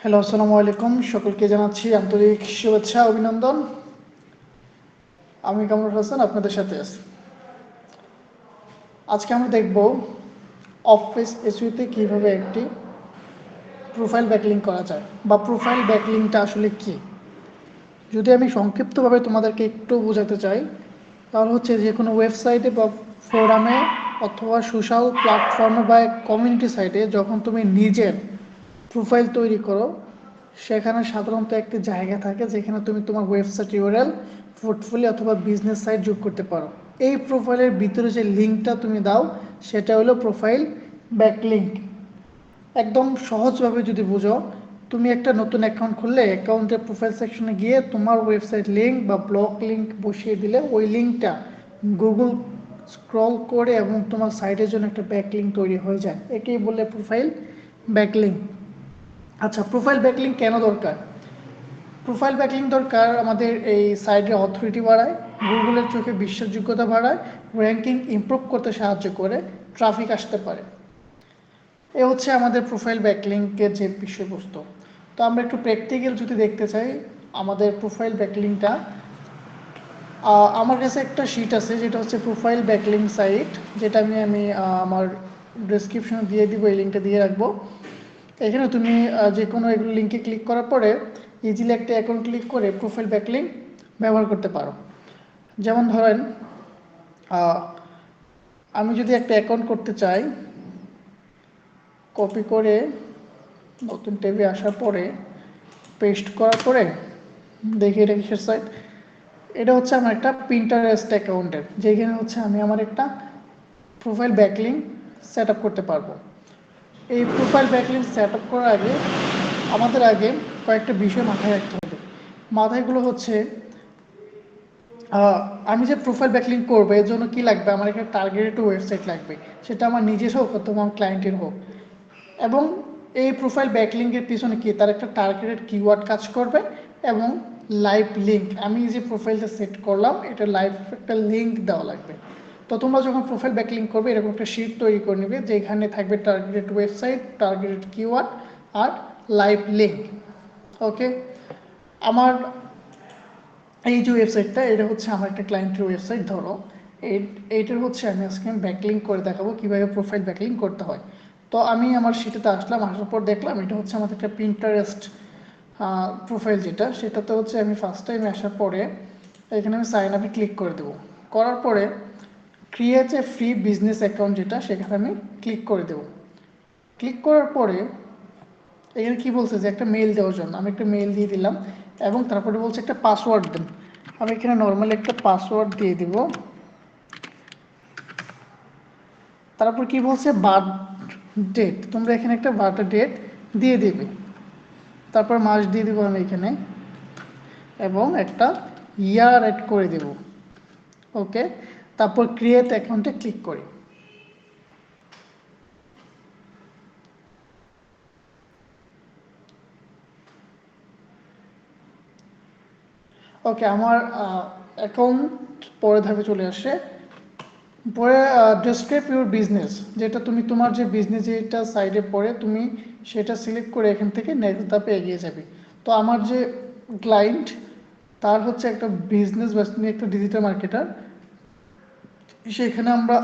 Hello আসসালামু আলাইকুম সকলকে জানাচ্ছি আন্তরিক শুভেচ্ছা, অভিনন্দন। আমি কামরুল হাসান, আপনাদের সাথে আছি। আজকে আমরা দেখব অফিস এসইউতে কীভাবে একটি প্রোফাইল ব্যাকলিং করা যায়। বা প্রোফাইল ব্যাকলিংটা আসলে কি? যদি আমি সংক্ষিপ্তভাবে তোমাদেরকে একটু বোঝাতে চাই, তাহলে হচ্ছে যে কোনো ওয়েবসাইটে বা ফোরামে অথবা সোশ্যাল প্ল্যাটফর্মে বা কমিউনিটি সাইটে যখন তুমি নিজের প্রোফাইল তৈরি করো। সেখানে সাধারণত একটি জায়গা থাকে যেখানে তুমি তোমার ওয়েবসাইট ইউরএল পোর্টফোলিও অথবা বিজনেস সাইট যোগ করতে পারো। এই প্রোফাইলের ভিতরে যে লিঙ্কটা তুমি দাও, সেটা হলো প্রোফাইল ব্যাকলিঙ্ক একদম সহজভাবে যদি বুঝো, তুমি একটা নতুন অ্যাকাউন্ট খুললে অ্যাকাউন্টের প্রোফাইল সেকশনে গিয়ে তোমার ওয়েবসাইট লিঙ্ক বা ব্লগ লিঙ্ক বসিয়ে দিলে ওই লিঙ্কটা গুগল স্ক্রল করে এবং তোমার সাইটের জন্য একটা ব্যাকলিঙ্ক তৈরি হয়ে যায়। একেই বলে প্রোফাইল ব্যাকলিঙ্ক আচ্ছা প্রোফাইল ব্যাকলিং কেন দরকার? প্রোফাইল ব্যাকলিং দরকার আমাদের এই সাইটের অথরিটি বাড়ায়, গুগলের চোখে বিশ্বাসযোগ্যতা বাড়ায় র্যাঙ্কিং ইমপ্রুভ করতে সাহায্য করে ট্রাফিক আসতে পারে। এ হচ্ছে আমাদের প্রোফাইল ব্যাকলিংকের যে বিষয়বস্তু। তো আমরা একটু প্র্যাকটিক্যাল যদি দেখতে চাই, আমাদের প্রোফাইল ব্যাকলিংটা আমার কাছে একটা শিট আছে, যেটা হচ্ছে প্রোফাইল ব্যাকলিং সাইট যেটা আমি আমি আমার ডিসক্রিপশনে দিয়ে দিব, এই লিঙ্কটা দিয়ে রাখব। এখানে তুমি যে কোনো এগুলো লিঙ্কে ক্লিক করার পরে ইজিলি একটা অ্যাকাউন্ট ক্লিক করে প্রোফাইল ব্যাকলিঙ্ক ব্যবহার করতে পারো। যেমন ধরেন আমি যদি একটা অ্যাকাউন্ট করতে চাই কপি করে নতুন টেবে আসার পরে পেস্ট করার পরে দেখি এটা কিসের সাইট এটা হচ্ছে আমার একটা প্রিন্টারেস্ট অ্যাকাউন্টের যেখানে হচ্ছে আমি আমার একটা প্রোফাইল ব্যাকলিং সেট করতে পারব। এই প্রোফাইল ব্যাকলিং সেট আপ করার আগে আমাদের আগে কয়েকটা বিষয় মাথায় রাখতে হবে। মাথায়গুলো হচ্ছে আমি যে প্রোফাইল ব্যাকলিং করব, এর জন্য কি লাগবে? আমার একটা টার্গেটেড ওয়েবসাইট লাগবে। সেটা আমার নিজের হোক অথবা আমার ক্লায়েন্টের হোক। এবং এই প্রোফাইল ব্যাকলিংয়ের পিছনে কি? তার একটা টার্গেটেড কিওয়ার্ড কাজ করবে এবং লাইভ লিঙ্ক আমি যে প্রোফাইলটা সেট করলাম, এটা লাইভ একটা লিঙ্ক দেওয়া লাগবে। তো তোমরা যখন প্রোফাইল ব্যাকলিং করবে, এরকম একটা শিট তৈরি করে নেবে, যেখানে থাকবে টার্গেটেড ওয়েবসাইট টার্গেটেড কিওয়ার্ড আর লাইভ লিঙ্ক ওকে আমার এই যে ওয়েবসাইটটা এটা হচ্ছে আমার একটা ক্লায়েন্টের ওয়েবসাইট ধরো। এইটার হচ্ছে আমি আজকে ব্যাকলিং করে দেখাবো কীভাবে প্রোফাইল ব্যাকলিং করতে হয়। তো আমি আমার শিটেতে আসলাম, আসার পর দেখলাম এটা হচ্ছে আমাদের একটা প্রিন্টারেস্ট প্রোফাইল যেটা, সেটাতে হচ্ছে আমি ফার্স্ট টাইম আসার পরে এখানে আমি সাইন আপে ক্লিক করে দেবো। করার পরে create a free business account যেটা, সেখানে আমি ক্লিক করে দেব। ক্লিক করার পরে এখানে কি বলছে যে একটা মেল দেওয়ার জন্য, আমি একটা মেল দিয়ে দিলাম এবং তারপরে বলছে একটা পাসওয়ার্ড দেন। আমি এখানে নর্মালি একটা পাসওয়ার্ড দিয়ে দিব। তারপর কি বলছে? বার্থ ডেট তোমরা এখানে একটা বার্থ ডেট দিয়ে দেবে। তারপর মাস দিয়ে দেবো আমি এখানে। এবং একটা ইয়ার অ্যাড করে দেব। ওকে তারপর ক্রিয়েট অ্যাকাউন্টে ক্লিক করি। ওকে আমার অ্যাকাউন্ট পরে ধাপে চলে আসে পরে ডেসক্রাইব ইউর বিজনেস যেটা তুমি তোমার যে বিজনেস যেটা সাইডে পড়ে, তুমি সেটা সিলেক্ট করে এখান থেকে নেক্সট ধাপে এগিয়ে যাবে। তো আমার যে ক্লায়েন্ট তার হচ্ছে একটা বিজনেস বা একটা ডিজিটাল মার্কেটার সেখানে আমরা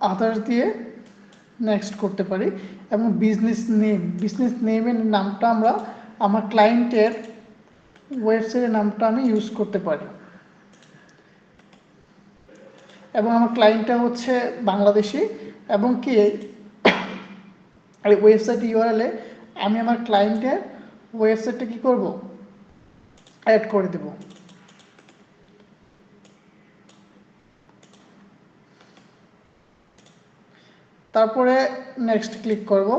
আদার্স দিয়ে নেক্সট করতে পারি এবং বিজনেস নেম বিজনেস নেমের নামটা আমরা আমার ক্লায়েন্টের ওয়েবসাইটের নামটা আমি ইউজ করতে পারি। এবং আমার ক্লায়েন্টটা হচ্ছে বাংলাদেশি এবং কি এই ওয়েবসাইট ইউআরএলে আমি আমার ক্লায়েন্টের ওয়েবসাইটটা কি করব? অ্যাড করে দেব। তারপরে নেক্সট ক্লিক করব।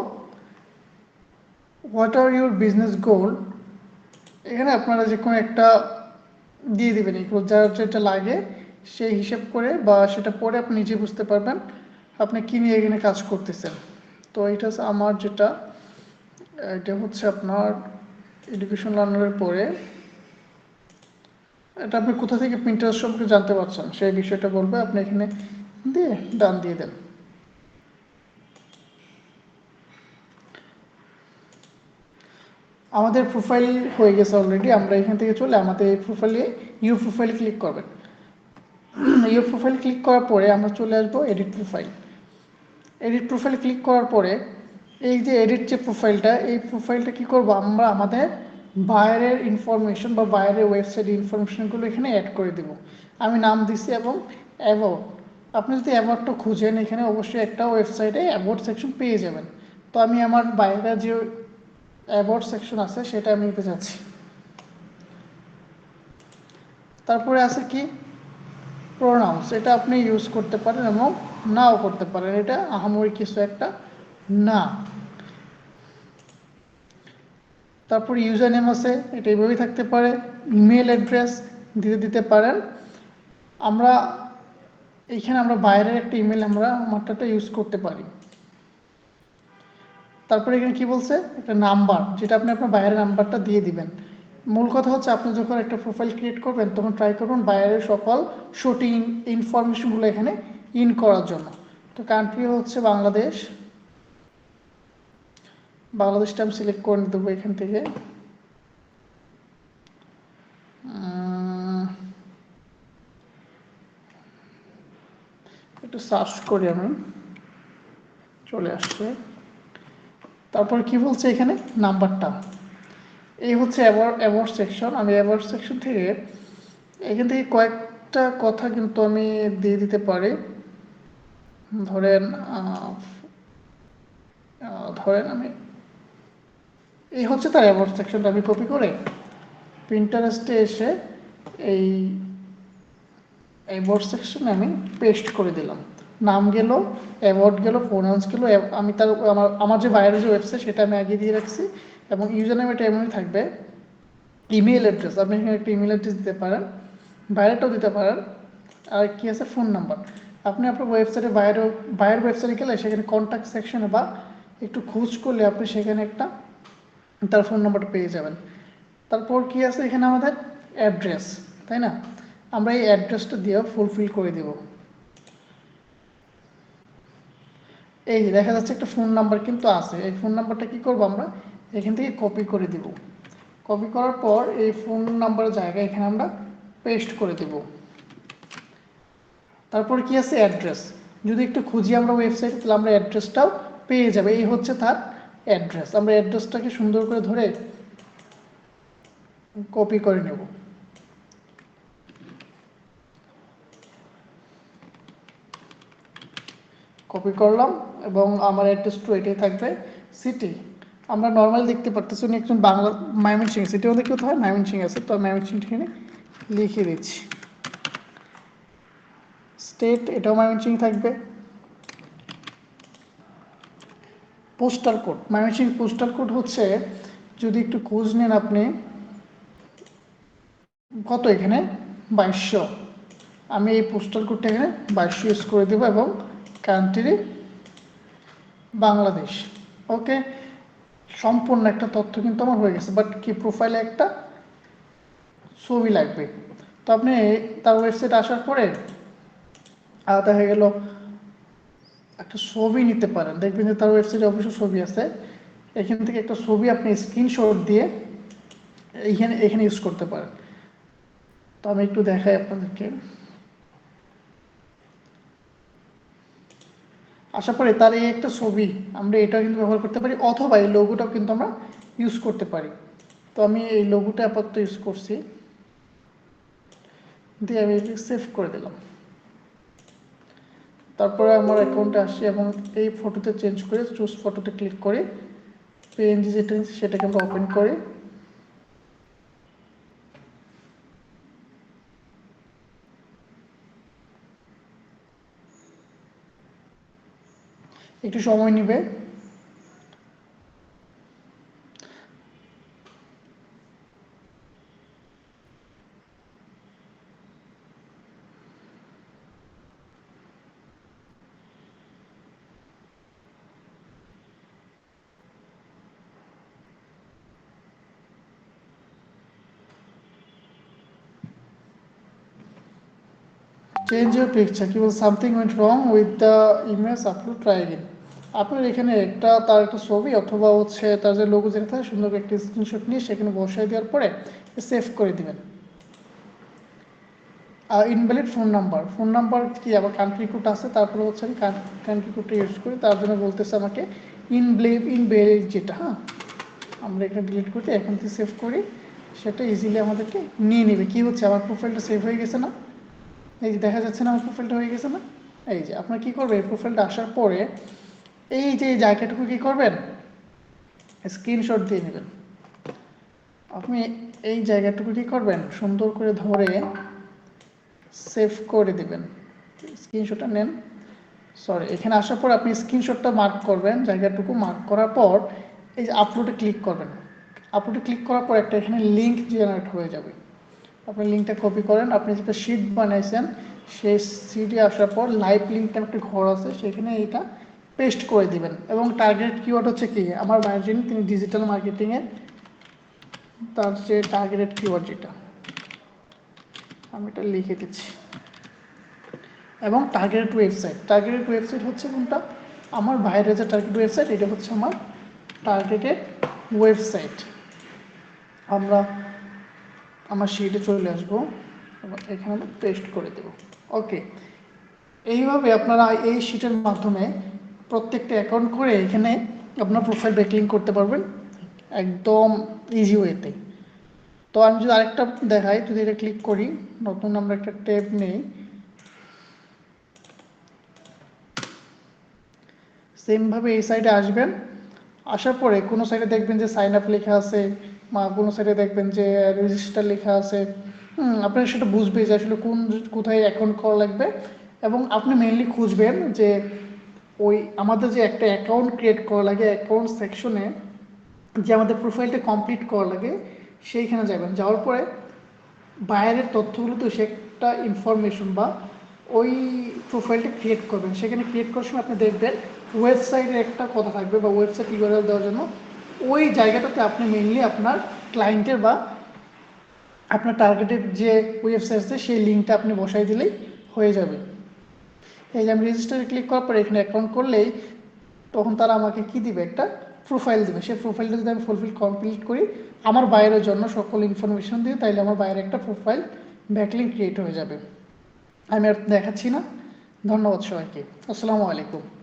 What are your business goal এখানে আপনারা যে কোনো একটা দিয়ে দেবেন এগুলো যার যেটা লাগে সেই হিসেব করে বা সেটা পরে আপনি নিজে বুঝতে পারবেন আপনি কী নিয়ে এখানে কাজ করতেছেন। তো এটা আমার যেটা, এটা হচ্ছে আপনার এডুকেশন লার্নারের পরে। এটা আপনি কোথা থেকে প্রিন্টার সম্পর্কে জানতে পারছেন? সেই বিষয়টা বলবে, আপনি এখানে দিয়ে ডান দিয়ে দেন। আমাদের প্রোফাইল হয়ে গেছে অলরেডি আমরা এখান থেকে চলে আমাদের এই প্রোফাইলে ইউ প্রোফাইল ক্লিক করবেন। ইউ প্রোফাইল ক্লিক করার পরে আমরা চলে আসব edit profile edit profile click করার পরে এই যে এডিট যে প্রোফাইলটা এই প্রোফাইলটা কি করব? আমরা আমাদের বাইরের ইনফরমেশন বা বাইরের ওয়েবসাইট ইনফরমেশনগুলো এখানে অ্যাড করে দেব। আমি নাম দিছি এবং অ্যাবাউট আপনি যদি অ্যাবাউটটা খুঁজেন, এখানে অবশ্যই একটা ওয়েবসাইটে অ্যাবাউট সেকশন পেয়ে যাবেন। তো আমি আমার বাইরের যে অ্যাবাউট সেকশন আছে, সেটা আমি নিতে চাচ্ছি তারপরে আছে কি? প্রোনাউন্স এটা আপনি ইউজ করতে পারেন এবং নাও করতে পারেন। এটা আহামরি কিছু একটা না। তারপর ইউজার নেম আছে, এটা এইভাবেই থাকতে পারে। ইমেল অ্যাড্রেস দিতে দিতে পারেন। আমরা, এইখানে আমরা বাইরের একটা ইমেল আমরা আমারটা ইউজ করতে পারি। তারপরে এখানে কি বলছে? একটা নাম্বার, যেটা আপনি আপনার বাইরের নাম্বারটা দিয়ে দিবেন। মূল কথা হচ্ছে আপনি যখন একটা প্রোফাইল ক্রিয়েট করবেন, তখন ট্রাই করুন বাইরের সকল সঠিক ইনফরমেশনগুলো এখানে ইন করার জন্য। তো কান্ট্রি হচ্ছে বাংলাদেশ। বাংলাদেশটা আমি সিলেক্ট করে দেবো এখান থেকে। একটু সার্চ করি আমি। চলে আসছে। তারপর কি বলছে এখানে? নাম্বারটা। এই হচ্ছে অ্যাওয়ার্ড সেকশন আমি অ্যাওয়ার্ড সেকশন থেকে এখান থেকে কয়েকটা কথা কিন্তু আমি দিয়ে দিতে পারি। ধরেন ধরেন আমি এই হচ্ছে তার অ্যাওয়ার্ড সেকশনটা আমি কপি করে প্রিন্টারেস্টে এসে এই অ্যাওয়ার্ড সেকশনে আমি পেস্ট করে দিলাম। নাম গেল অ্যাওয়ার্ড গেল প্রোনাউন্স গেল আমি তার, আমার আমার যে বাইরের যে ওয়েবসাইট সেটা আমি আগে দিয়ে রাখছি এবং ইউজার নেম এটা এমনই থাকবে ইমেল অ্যাড্রেস আপনি এখানে একটা ইমেল অ্যাড্রেস দিতে পারেন বাইরেটাও দিতে পারেন, আর কি আছে? ফোন নাম্বার আপনি আপনার ওয়েবসাইটে বাইরে বাইরের ওয়েবসাইটে গেলে সেখানে কন্ট্যাক্ট সেকশনে বা একটু খোঁজ করলে আপনি সেখানে একটা, তার ফোন নাম্বারটা পেয়ে যাবেন। তারপর কি আছে এখানে আমাদের? অ্যাড্রেস তাই না? আমরা এই অ্যাড্রেসটা দিয়ে ফুলফিল করে দেব। এই যে দেখা যাচ্ছে একটা ফোন নাম্বার কিন্তু আছে। এই ফোন নাম্বারটা কি করব আমরা? এখান থেকে কপি করে দেব। কপি করার পর এই ফোন নাম্বারের জায়গায় এখানে আমরা পেস্ট করে দেব। তারপর কি আছে? অ্যাড্রেস যদি একটু খুঁজি আমরা ওয়েবসাইটে তাহলে আমরা অ্যাড্রেসটাও পেয়ে যাবে। এই হচ্ছে তার অ্যাড্রেস আমরা অ্যাড্রেসটাকে সুন্দর করে ধরে কপি করে নেব। কপি করলাম। এবং আমার অ্যাড্রেস টু এটাই থাকবে সিটি আমরা নর্মালি দেখতে পারতেছি উনি একজন বাংলা ময়মনসিং সিটি মধ্যে কেউ হয় ময়মনসিং আছে, তো ময়মনসিং এখানে লিখে দিচ্ছি। স্টেট এটাও ময়মনসিং থাকবে। Postal code Mymensingh postal code হচ্ছে, যদি একটু খোঁজ নেন আপনি, কত এখানে? বাইশশো। আমি এই পোস্টাল কোডটা এখানে বাইশশো ইউজ করে দেবো এবং কান্ট্রি বাংলাদেশ। ওকে সম্পূর্ণ একটা তথ্য কিন্তু আমার হয়ে গেছে বাট কি প্রোফাইলে একটা ছবি লাগবে। তো আপনি তার ওয়েবসাইট আসার পরে হয়ে গেল, একটা ছবি নিতে পারেন। দেখবেন যে তার ওয়েবসাইটে অবশ্যই ছবি আছে। এখান থেকে একটা ছবি আপনি স্ক্রিনশট দিয়ে এইখানে এখানে ইউজ করতে পারেন। তো আমি একটু দেখাই আপনাদেরকে। আশা করি তার এই একটা ছবি আমরা এটাও কিন্তু ব্যবহার করতে পারি, অথবা এই লোগোটাও কিন্তু আমরা ইউজ করতে পারি। তো আমি এই লোগোটা আপাতত ইউজ করছি। দিয়ে আমি সেভ করে দিলাম। তারপরে আমার অ্যাকাউন্টে আসি এবং এই ফটোতে চেঞ্জ করে চুজ ফটোতে ক্লিক করে পিএনজি যেটা সেটাকে আমরা ওপেন করি। একটু সময় নেবে। Change your picture. Something went wrong with the image upload. Try again. আপনার এখানে একটা, তার একটা ছবি অথবা হচ্ছে তার যে লোগো যেটা থাকে, সুন্দর একটা স্ক্রিনশট নিয়ে সেখানে বসাই দেওয়ার পরে সেভ করে দিবেন। আর invalid phone number phone number কি? আবার কান্ট্রি কোড আছে, তারপরে হচ্ছে আমি কান্ট্রি কোডটা ইউজ করি, তার জন্য বলতেছে আমাকে ইনব্লেভ ইনভ্যালিড যেটা হ্যাঁ? আমরা এখানে ডিলিট করি এখন থেকে সেভ করি, সেটা ইজিলি আমাদেরকে নিয়ে নেবে। কি হচ্ছে? আমার প্রোফাইলটা সেভ হয়ে গেছে না? এই যে দেখা যাচ্ছে না আমার প্রোফাইলটা হয়ে গেছে না? এই যে আপনার কি করবে প্রোফাইলটা আসার পরে এই যে জায়গাটুকু কি করবেন? স্ক্রিনশট দিয়ে নেবেন। আপনি এই জায়গাটুকু কি করবেন? সুন্দর করে ধরে সেভ করে দিবেন। স্ক্রিনশটটা নেন। সরি এখানে আসার পর আপনি স্ক্রিনশটটা মার্ক করবেন, জায়গাটুকু মার্ক করার পর এই যে আপলোডে ক্লিক করবেন। আপলোডে ক্লিক করার পর একটা এখানে লিঙ্ক জেনারেট হয়ে যাবে। আপনি লিঙ্কটা কপি করেন। আপনি যেটা শিট বানাইছেন, সেই শিটে আসার পর লাইভ লিঙ্কটা একটা ঘর আছে, সেখানে এটা পেস্ট করে দিবেন। এবং টার্গেট কিওয়ার্ড হচ্ছে কি? আমার জন্য তিনি ডিজিটাল মার্কেটিংয়ের তার যে টার্গেটেড কিওয়ার্ড যেটা, আমি এটা লিখে দিচ্ছি। এবং টার্গেটেড ওয়েবসাইট টার্গেটেড ওয়েবসাইট হচ্ছে কোনটা? আমার বাইরে যে টার্গেট ওয়েবসাইট এটা হচ্ছে আমার টার্গেটেড ওয়েবসাইট আমরা আমার শিটে চলে আসব, এবং এখানে আমরা পেস্ট করে দেব। ওকে এইভাবে আপনারা এই শিটের মাধ্যমে প্রত্যেকটা অ্যাকাউন্ট করে এখানে আপনার প্রোফাইল ব্যাকলিং করতে পারবেন, একদম ইজি ওয়েতে তো। আমি যদি আরেকটা দেখাই, যদি এটা ক্লিক করি, নতুন আমরা একটা ট্যাব নেই। সেমভাবে এই সাইডে আসবেন, আসার পরে কোনো সাইডে দেখবেন যে সাইন আপ লেখা আছে বা কোনো সাইডে দেখবেন যে রেজিস্টার লেখা আছে। হুম, আপনারা সেটা বুঝবে যে আসলে কোন, কোথায় অ্যাকাউন্ট করা লাগবে। এবং আপনি মেনলি খুঁজবেন যে, ওই আমাদের যে একটা অ্যাকাউন্ট ক্রিয়েট করা লাগে অ্যাকাউন্ট সেকশনে যে আমাদের প্রোফাইলটা কমপ্লিট করা লাগে, সেইখানে যাবেন। যাওয়ার পরে বাইরের তথ্যগুলো তো সে একটা ইনফরমেশন বা ওই প্রোফাইলটা ক্রিয়েট করবেন। সেখানে ক্রিয়েট করার সময় আপনি দেখবেন ওয়েবসাইটে একটা কথা থাকবে বা ওয়েবসাইট ইউআরএল দেওয়ার জন্য ওই জায়গাটাতে আপনি মেনলি আপনার ক্লায়েন্টের বা আপনার টার্গেটের যে ওয়েবসাইট আছে, সেই লিঙ্কটা আপনি বসাই দিলেই হয়ে যাবে। এই যে আমি রেজিস্টারে ক্লিক করার পরে এখানে অ্যাকাউন্ট করলেই তখন তারা আমাকে কি দিবে? একটা প্রোফাইল দেবে। সেই প্রোফাইলটা যদি আমি ফুলফিল কমপ্লিট করি, আমার বাইরের জন্য সকল ইনফরমেশন দিয়ে তাইলে আমার বাইরে একটা প্রোফাইল ব্যাকলিং ক্রিয়েট হয়ে যাবে। আমি আর দেখাচ্ছি না। ধন্যবাদ সবাইকে। আসসালামু আলাইকুম।